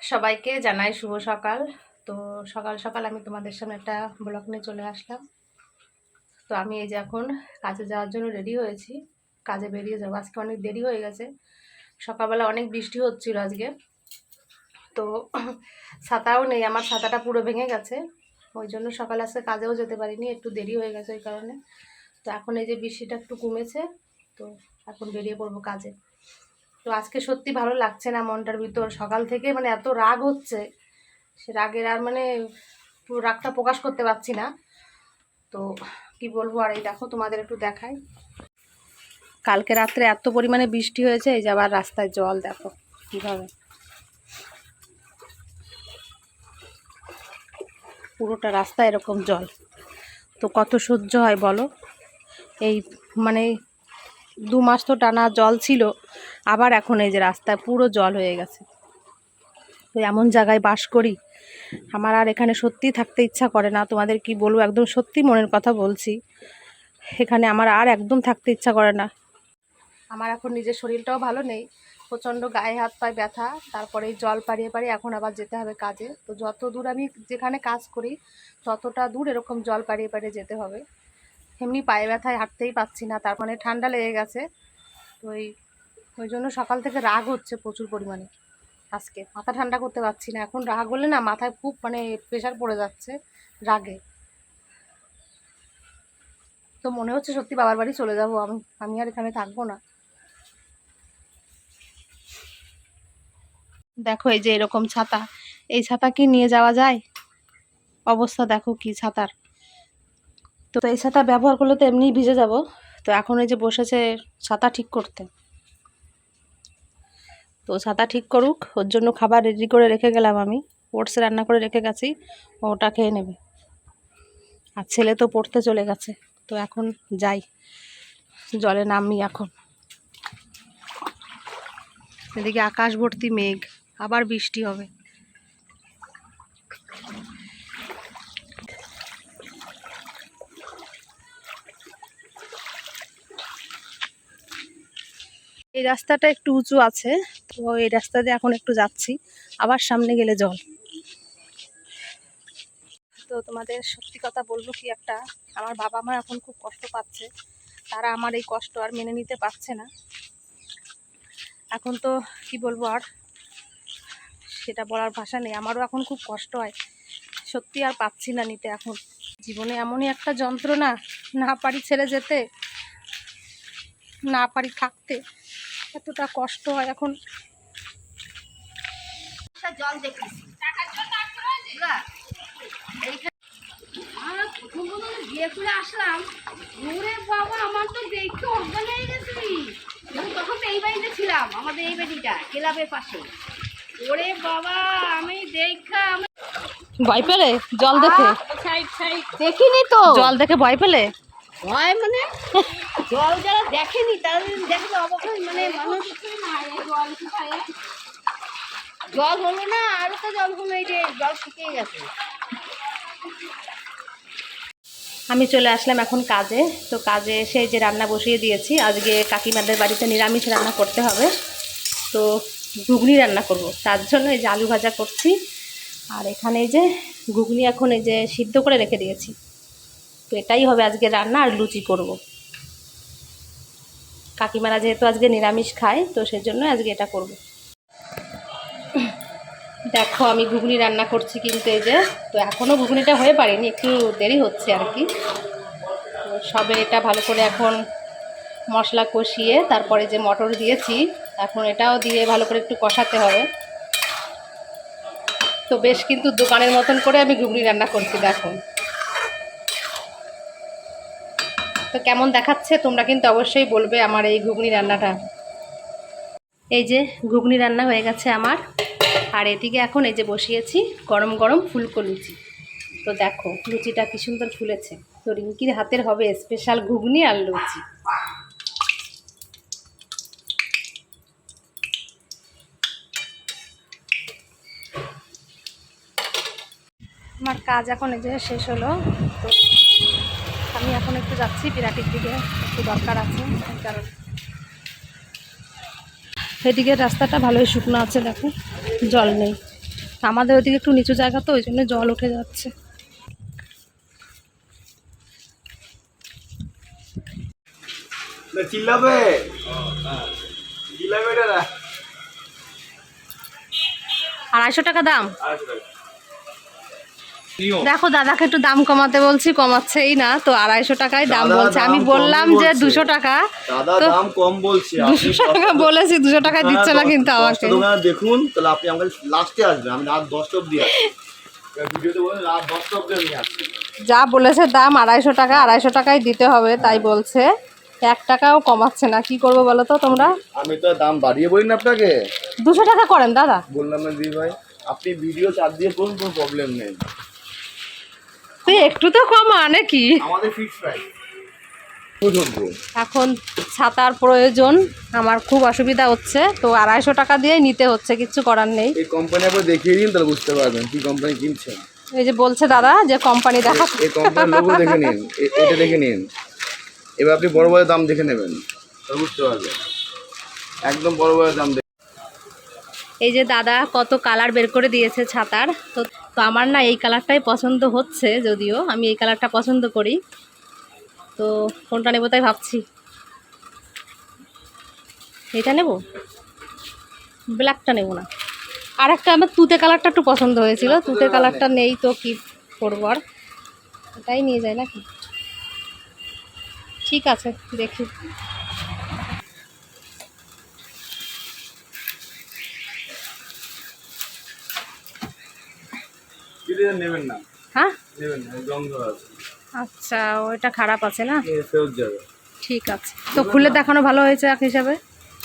সবাইকে জানাই শুভ সকাল। তো সকাল সকাল আমি তোমাদের সামনে একটা ব্লগ নিয়ে চলে আসলাম। তো আমি এই যে এখন কাজে যাওয়ার জন্য রেডি হয়েছি। কাজে বেরিয়ে যাব। আজকে অনেক দেরি হয়ে গেছে। সকালবেলা অনেক বৃষ্টি হচ্ছিল আজকে। তো ছাতাও নেই। আমার ছাতাটা পুরো ভেঙে গেছে। ওই জন্য সকালে আজকে কাজেও যেতে পারিনি। একটু দেরি হয়ে গেছে ওই কারণে। তো এখন এই যে বৃষ্টিটা একটু কমেছে। তো এখন বেরিয়ে পড়ব কাজে। তো আজকে সত্যি ভালো লাগছে না মনটার ভিতর। সকাল থেকে মানে এত রাগ হচ্ছে, সে রাগের আর মানে পুরো রাগটা প্রকাশ করতে পারছি না। তো কি বলব আর এই দেখো তোমাদের একটু দেখাই। কালকে রাত্রে এত পরিমাণে বৃষ্টি হয়েছে, এই যে আবার রাস্তায় জল, দেখো কীভাবে। পুরোটা রাস্তা এরকম জল। তো কত সহ্য হয় বলো? এই মানে দু মাস তো টানা জল ছিল আবার এখন এই যে রাস্তায় পুরো জল হয়ে গেছে। তো এমন জায়গায় বাস করি, আমার আর এখানে সত্যি থাকতে ইচ্ছা করে না। তোমাদের কি বলব, একদম সত্যি মনের কথা বলছি। এখানে আমার আর একদম থাকতে ইচ্ছা করে না। আমার এখন নিজের শরীরটাও ভালো নেই, প্রচণ্ড গায়ে হাত পায়ে ব্যথা, তারপরে জল পাড়িয়ে পাড়িয়ে এখন আবার যেতে হবে কাজে। তো যত দূর আমি যেখানে কাজ করি, ততটা দূর এরকম জল পাড়িয়ে পাড়িয়ে যেতে হবে। এমনি পায়ে ব্যথায় হাঁটতেই পাচ্ছি না তার মানে ঠান্ডা লেগে গেছে। তো ওই ওই জন্য সকাল থেকে রাগ হচ্ছে প্রচুর পরিমাণে আজকে। মাথা ঠান্ডা করতে পারছি না। এখন রাগ হলে না মাথায় খুব মানে প্রেশার পড়ে যাচ্ছে রাগে। তো মনে হচ্ছে সত্যি বাবার বাড়ি চলে যাব। আমি আমি আর এখানে থাকব না। দেখো এই যে এরকম ছাতা। এই ছাতা কি নিয়ে যাওয়া যায়? অবস্থা দেখো কি ছাতার। তো এই ছাতা ব্যবহার করলে তো এমনিই ভিজে যাব। তো এখন এই যে বসেছে ছাতা ঠিক করতে। তো ছাতা ঠিক করুক, ওর জন্য খাবার রেডি করে রেখে গেলাম আমি। ওটস রান্না করে রেখে গেছি ওটা খেয়ে নেবে। আর ছেলে তো পড়তে চলে গেছে, তো এখন যাই, জলে নামি এখন। এদিকে আকাশ ভর্তি মেঘ, আবার বৃষ্টি হবে। এই রাস্তাটা একটু উঁচু আছে, তো এই রাস্তা দিয়ে এখন একটু যাচ্ছি। আবার সামনে গেলে জল। তো তোমাদের সত্যি কথা বলব কি একটা, আমার বাবা মা এখন খুব কষ্ট পাচ্ছে। তারা আমার এই কষ্ট আর মেনে নিতে পারছে না। এখন তো কি বলব আর, সেটা বলার ভাষা নেই। আমারও এখন খুব কষ্ট হয়। সত্যি আর পাচ্ছি না নিতে এখন। জীবনে এমনই একটা যন্ত্রণা, না পারি ছেড়ে যেতে, না পারি থাকতে। এতটা কষ্ট হয় এখন। জল বিয়ে করে আসলাম। ওরে বাবা আমার তো দেখতে অজ্ঞান হয়ে গেছি। আমি তখন তো এই বাড়িতে ছিলাম আমাদের এই বাড়িটা ক্লাবের পাশে। ওরে বাবা আমি দেখা ভয় পেলে? জল দেখে? সাইড সাইড দেখিনি তো। জল দেখে ভয় পেলে? মানে? জল যারা দেখেনি, তারা অবাক মানে মানুষ জল হলো না তো জল হলো, এই যে জল শুকিয়ে গেছে। আমি চলে আসলাম এখন কাজে। তো কাজে এসে যে রান্না বসিয়ে দিয়েছি। আজকে কাকিমাদের বাড়িতে নিরামিষ রান্না করতে হবে। তো ঘুগনি রান্না করব। তার জন্য এই যে আলু ভাজা করছি। আর এখানে যে ঘুগনি এখন এই যে সিদ্ধ করে রেখে দিয়েছি। তো এটাই হবে আজকে রান্না আর লুচি করব। কাকিমারা যেহেতু আজকে নিরামিষ খায়, তো সেজন্য আজকে এটা করব। দেখো, আমি ঘুগনি রান্না করছি কিন্তু এই যে, তো এখনও ঘুগনিটা হয়ে পারেনি, একটু দেরি হচ্ছে আর কি। তো সবে এটা ভালো করে এখন মশলা কষিয়ে তারপরে যে মটর দিয়েছি, এখন এটাও দিয়ে ভালো করে একটু কষাতে হবে। তো বেশ কিন্তু দোকানের মতন করে আমি ঘুগনি রান্না করছি, দেখো। তো কেমন দেখাচ্ছে তোমরা কিন্তু অবশ্যই বলবে আমার এই ঘুগনি রান্নাটা। এই যে ঘুগনি রান্না হয়ে গেছে আমার। আর এদিকে এখন এই যে বসিয়েছি গরম গরম ফুলকো লুচি। তো দেখো লুচিটা কি সুন্দর ফুলেছে। তো রিঙ্কির হাতের হবে স্পেশাল ঘুগনি আর লুচি। আমার কাজ এখন এই যে শেষ হলো। তো আমি এখন একটু যাচ্ছি বিরাটির দিকে একটু দরকার আছে কারণে এদিকে রাস্তাটা ভালোই শুকনো আছে দেখো জল নেই। আমাদের ওদিকে একটু নিচু জায়গা তো ওই জন্য জল উঠে যাচ্ছে। চিল্লাবে? আড়াইশো টাকা দাম? আড়াইশো টাকা। দেখো দাদাকে একটু দাম কমাতে বলছি কমাচ্ছেই না তো আড়াইশো টাকায় দাম বলছে। আমি বললাম যে দুশো টাকা। দাদা তো দাম কম বলছে। দুশো টাকা বলেছি দুশো টাকায় দিচ্ছে না কিন্তু আমাকে। দেখুন তাহলে আপনি আমাকে লাস্টে আসবেন। আমি রাত দশটা অব্দি আসি এবার ভিডিওতে বলেন রাত দশটা অব্দি আমি আসছি যা বলেছে দাম আড়াইশো টাকা আড়াইশো টাকায় দিতে হবে তাই বলছে। এক টাকাও কমাচ্ছে না কি করব বলো তো তোমরা? আমি তো দাম বাড়িয়ে বলি না আপনাকে। দুশো টাকা করেন দাদা। বললাম না দিদি ভাই আপনি ভিডিও চার দিয়ে করুন কোনো প্রবলেম নেই। একটু তো কমা নাকি? আমাদের এখন ছাতার প্রয়োজন আমার খুব অসুবিধা হচ্ছে তো আড়াইশো টাকা দিয়েই নিতে হচ্ছে কিছু করার নেই। এই কোম্পানি আপনি দেখিয়ে দিন তাহলে বুঝতে পারবেন কি কোম্পানি কিনছেন এই যে বলছে দাদা যে কোম্পানি দেখা এই কোম্পানির লোগো দেখে নিন এটা দেখে নিন। এবার আপনি বড় বড় দাম দেখে নেবেন তাহলে বুঝতে পারবেন। একদম বড় বড় দাম এই যে দাদা কত কালার বের করে দিয়েছে ছাতার তো তো আমার না এই কালারটাই পছন্দ হচ্ছে যদিও, আমি এই কালারটা পছন্দ করি। তো কোনটা নেব তাই ভাবছি। এটা নেব? ব্ল্যাকটা নেব না। আর একটা আমার তুতে কালারটা একটু পছন্দ হয়েছিল, তুতে কালারটা নেই তো কি করব আর? এটাই নিয়ে যায় নাকি? ঠিক আছে, দেখি। নেবেন না। হ্যাঁ? নেবেন না জং আছে। আচ্ছা ওইটা খারাপ আছে না? ফেরত যাবে। ঠিক আছে। তো খুলে দেখানো ভালো হয়েছে এক হিসাবে?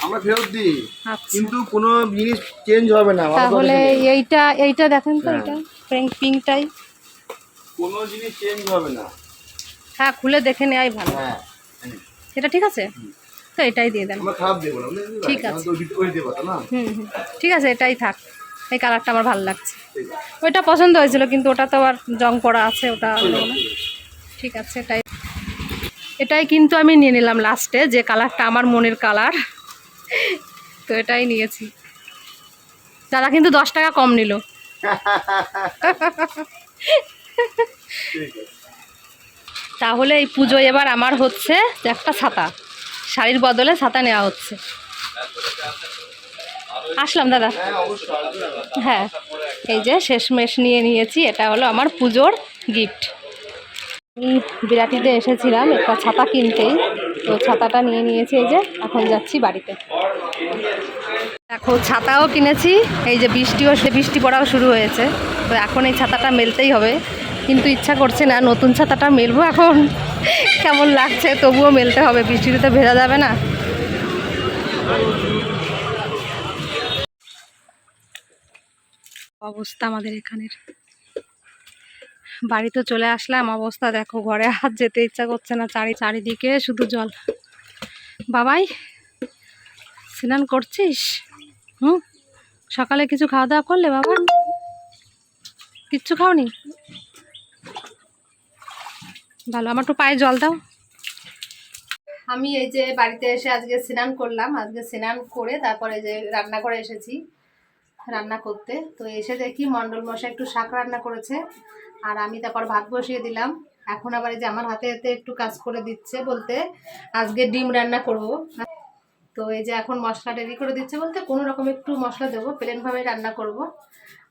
আমরা ফেরত দিই। আচ্ছা। কিন্তু কোনো জিনিস চেঞ্জ হবে না তাহলে এইটা এইটা দেখেন তো হ্যাঁ। এটা পিঙ্ক পিঙ্কটাই কোনো জিনিস চেঞ্জ হবে না। হ্যাঁ খুলে দেখে নেওয়াই ভালো। হ্যাঁ এটা ঠিক আছে? তো এটাই দিয়ে দেন? ঠিক আছে। ঠিক আছে এটাই থাক। এই কালারটা আমার ভালো লাগছে। ওইটা পছন্দ হয়েছিল, কিন্তু ওটা তো আবার জং পড়া আছে, ওটা ঠিক আছে, এটাই। এটাই কিন্তু আমি নিয়ে নিলাম লাস্টে যে কালারটা আমার মনের কালার। তো এটাই নিয়েছি। দাদা কিন্তু দশ টাকা কম নিল। তাহলে এই পুজো এবার আমার হচ্ছে একটা ছাতা। শাড়ির বদলে ছাতা নেওয়া হচ্ছে। আসলাম, দাদা। হ্যাঁ এই যে শেষমেশ নিয়ে নিয়েছি, এটা হলো আমার পুজোর গিফট আমি বিরাটিতে এসেছিলাম একটা ছাতা কিনতেই তো ছাতাটা নিয়ে নিয়েছি এই যে, এখন যাচ্ছি বাড়িতে। দেখো, ছাতাও কিনেছি, এই যে বৃষ্টিও, সে বৃষ্টি পড়াও শুরু হয়েছে, তো এখন এই ছাতাটা মেলতেই হবে। কিন্তু ইচ্ছা করছে না, নতুন ছাতাটা মেলবো এখন। কেমন লাগছে, তবুও মেলতে হবে, বৃষ্টিতে তো ভেজা যাবে না। অবস্থা আমাদের এখানের। বাড়িতে চলে আসলাম, অবস্থা দেখো, ঘরে হাত যেতে ইচ্ছা করছে না, চারি চারিদিকে শুধু জল। বাবাই, স্নান করছিস? হুম? সকালে কিছু খাওয়া দাওয়া করলে বাবা? কিচ্ছু খাওনি? ভালো, আমার একটু পায়ে জল দাও। আমি এই যে বাড়িতে এসে আজকে স্নান করলাম, আজকে স্নান করে তারপরে যে রান্না করে এসেছি। রান্না করতে। তো এসে দেখি মণ্ডল মশাই একটু শাক রান্না করেছে, আর আমি তারপর ভাত বসিয়ে দিলাম। এখন আবার এই যে আমার হাতে হাতে একটু কাজ করে দিচ্ছে বলতে, আজকে ডিম রান্না করব। তো এই যে এখন মশলা রেডি করে দিচ্ছে বলতে, কোনো রকম একটু মশলা দেবো প্লেনভাবে রান্না করব।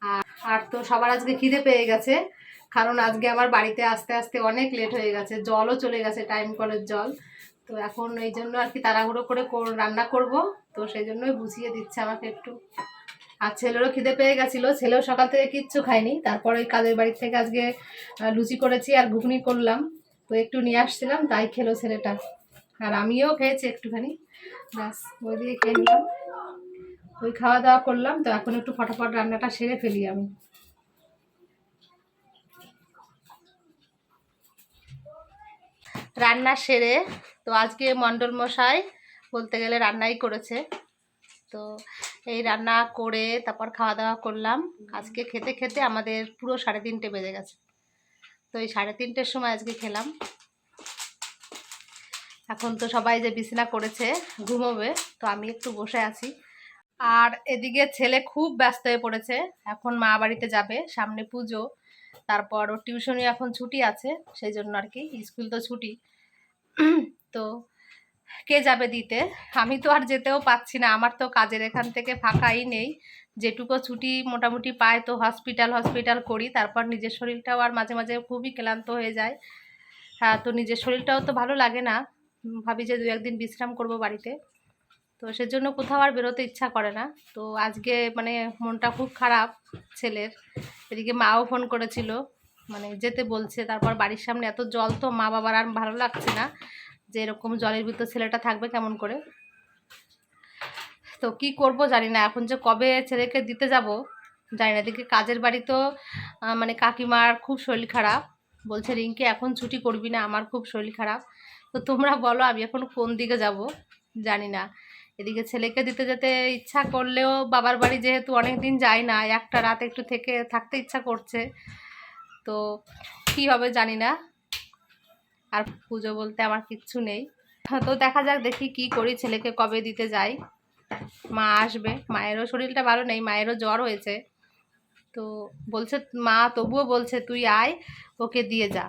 আর আর তো সবার আজকে খিদে পেয়ে গেছে, কারণ আজকে আমার বাড়িতে আস্তে আস্তে অনেক লেট হয়ে গেছে, জলও চলে গেছে টাইম কলের জল। তো এখন এই জন্য আর কি তাড়াহুড়ো কর- রান্না করব, তো সেই জন্যই বুঝিয়ে দিচ্ছে আমাকে একটু। আর ছেলেরও খিদে পেয়ে গেছিল। ছেলেও সকাল থেকে কিচ্ছু খায়নি। তারপরে ওই কাজের বাড়ি থেকে আজকে লুচি করেছি আর ঘুগনি করলাম। তো একটু নিয়ে আসছিলাম, তাই খেলো ছেলেটা। আর আমিও খেয়েছি একটুখানি। ব্যাস, ওই দিয়ে খেয়ে নিলাম। ওই খাওয়া দাওয়া করলাম। তো এখন একটু ফটাফট রান্নাটা সেরে ফেলি আমি। রান্না সেরে, তো আজকে মণ্ডল মশাই বলতে গেলে রান্নাই করেছে। তো এই রান্না করে তারপর খাওয়া দাওয়া করলাম। আজকে খেতে খেতে আমাদের পুরো সাড়ে তিনটে বেজে গেছে। তো এই সাড়ে তিনটের সময় আজকে খেলাম। এখন তো সবাই যে বিছানা করেছে, ঘুমোবে, তো আমি একটু বসে আছি। আর এদিকে ছেলে খুব ব্যস্ত হয়ে পড়েছে। এখন মা বাড়িতে যাবে, সামনে পুজো। তারপর ওর টিউশনি এখন ছুটি আছে, সেই জন্য আর কি, স্কুল তো ছুটি। তো কে যাবে দিতে? আমি তো আর যেতেও পাচ্ছি না। আমার তো কাজের এখান থেকে ফাঁকাই নেই। যেটুকু ছুটি মোটামুটি পাই, তো হসপিটাল হসপিটাল করি। তারপর নিজের শরীরটাও আর মাঝে মাঝে খুবই ক্লান্ত হয়ে যায়। হ্যাঁ তো নিজের শরীরটাও তো ভালো লাগে না। ভাবি যে দু একদিন বিশ্রাম করব বাড়িতে। তো সেজন্য কোথাও আর বেরোতে ইচ্ছা করে না। তো আজকে মানে মনটা খুব খারাপ ছেলের। এদিকে মাও ফোন করেছিল। মানে যেতে বলছে। তারপর বাড়ির সামনে এত জল, তো মা বাবার আর ভালো লাগছে না। যে এরকম জলের ভিতর ছেলেটা থাকবে কেমন করে? তো কি করব জানি না, এখন যে কবে ছেলেকে দিতে যাব জানি না, এদিকে কাজের বাড়ি তো মানে কাকিমার খুব শরীর খারাপ। বলছে, রিঙ্কি, এখন ছুটি করবি না, আমার খুব শরীর খারাপ। তো তোমরা বলো, আমি এখন কোন দিকে যাব জানি না। এদিকে ছেলেকে দিতে যেতে ইচ্ছা করলেও বাবার বাড়ি যেহেতু অনেক দিন যায় না, একটা রাত একটু থেকে থাকতে ইচ্ছা করছে। তো কী হবে জানি না। আর পুজো বলতে আমার কিচ্ছু নেই। তো দেখা যাক, দেখি কি করি, ছেলেকে কবে দিতে যাই। মা আসবে। মায়েরও শরীরটা ভালো নেই, মায়েরও জ্বর হয়েছে। তো বলছে, মা তবুও বলছে, তুই আয়, ওকে দিয়ে যা।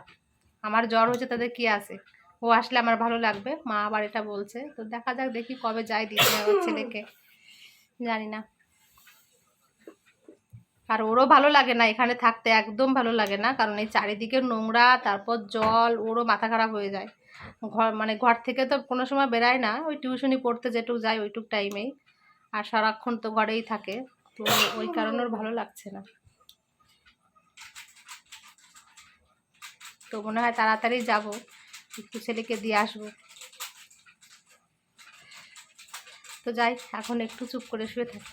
আমার জ্বর হয়েছে, তাদের কি আছে? ও আসলে আমার ভালো লাগবে, মা আবার এটা বলছে। তো দেখা যাক, দেখি কবে যাই দিতে আমার ছেলেকে। জানি না। আর ওরও ভালো লাগে না এখানে থাকতে, একদম ভালো লাগে না। কারণ এই চারিদিকে নোংরা, তারপর জল, ওরও মাথা খারাপ হয়ে যায়। ঘর মানে ঘর থেকে তো কোনো সময় বেরায় না, ওই টিউশনি পড়তে যেটুক যায় ওইটুক টাইমেই আর সারাক্ষণ তো ঘরেই থাকে, তো ওই কারণে ওর ভালো লাগছে না। তো মনে হয় তাড়াতাড়ি যাব, একটু ছেলেকে দিয়ে আসব। তো যাই, এখন একটু চুপ করে শুয়ে থাকি।